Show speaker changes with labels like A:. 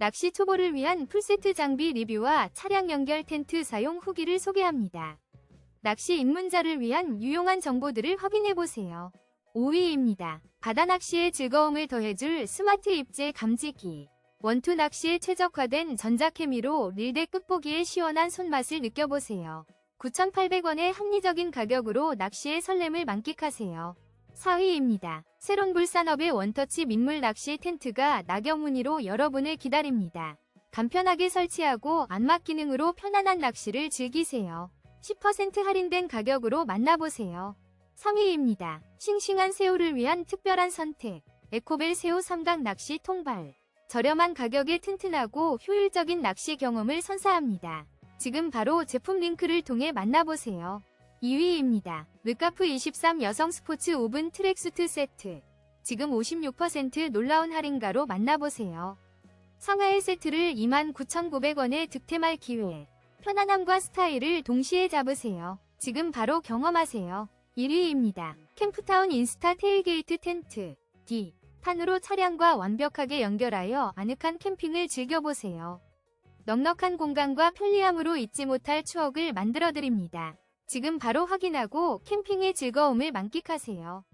A: 낚시 초보를 위한 풀세트 장비 리뷰와 차량 연결 텐트 사용 후기를 소개합니다. 낚시 입문자를 위한 유용한 정보들을 확인해보세요. 5위입니다. 바다 낚시의 즐거움을 더해줄 스마트 입재 감지기. 원투 낚시에 최적화된 전자케미로 릴대 끝보기의 시원한 손맛을 느껴보세요. 9,800원의 합리적인 가격으로 낚시의 설렘을 만끽하세요. 4위입니다. 새론불산업의 원터치 민물 낚시 텐트가 낙엽 무늬로 여러분을 기다립니다. 간편하게 설치하고 안막 기능으로 편안한 낚시를 즐기세요. 10% 할인된 가격으로 만나보세요. 3위입니다. 싱싱한 새우를 위한 특별한 선택. 에코벨 새우 삼각 낚시 통발. 저렴한 가격에 튼튼하고 효율적인 낚시 경험을 선사합니다. 지금 바로 제품 링크를 통해 만나보세요. 2위입니다. 르카프 23 여성 스포츠 오븐 트랙수트 세트. 지금 56% 놀라운 할인가로 만나보세요. 상하의 세트를 29,900원에 득템할 기회. 편안함과 스타일을 동시에 잡으세요. 지금 바로 경험하세요. 1위입니다. 캠프타운 인스타 테일게이트 텐트. D. 판으로 차량과 완벽하게 연결하여 아늑한 캠핑을 즐겨보세요. 넉넉한 공간과 편리함으로 잊지 못할 추억을 만들어드립니다. 지금 바로 확인하고 캠핑의 즐거움을 만끽하세요.